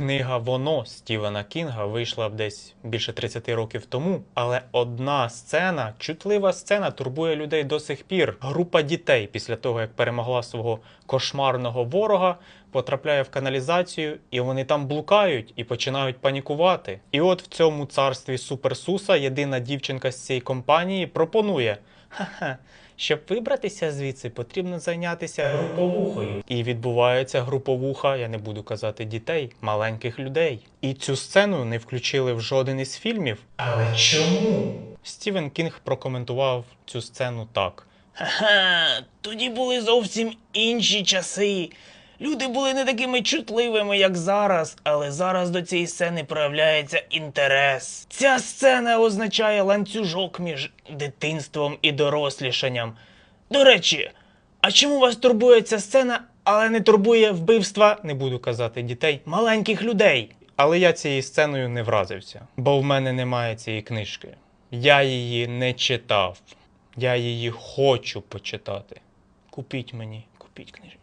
Книга Воно Стівена Кінга вийшла б десь більше 30 років тому, але одна сцена, чутлива сцена, турбує людей до сих пір. Група дітей після того, як перемогла свого кошмарного ворога, потрапляє в каналізацію, і вони там блукають і починають панікувати. І от в цьому царстві Суперсуса єдина дівчинка з цієї компанії пропонує: ха-ха. Щоб вибратися звідси, потрібно зайнятися груповухою. І відбувається груповуха, я не буду казати дітей, маленьких людей. І цю сцену не включили в жоден із фільмів. Але чому? Стівен Кінг прокоментував цю сцену так. Ха, тоді були зовсім інші часи. Люди були не такими чутливими, як зараз, але зараз до цієї сцени проявляється інтерес. Ця сцена означає ланцюжок між дитинством і дорослішанням. До речі, а чому вас турбує ця сцена, але не турбує вбивства, Не буду казати дітей, маленьких людей? але я цією сценою не вразився, бо в мене немає цієї книжки. Я її не читав. Я її хочу почитати. Купіть мені, купіть книжку.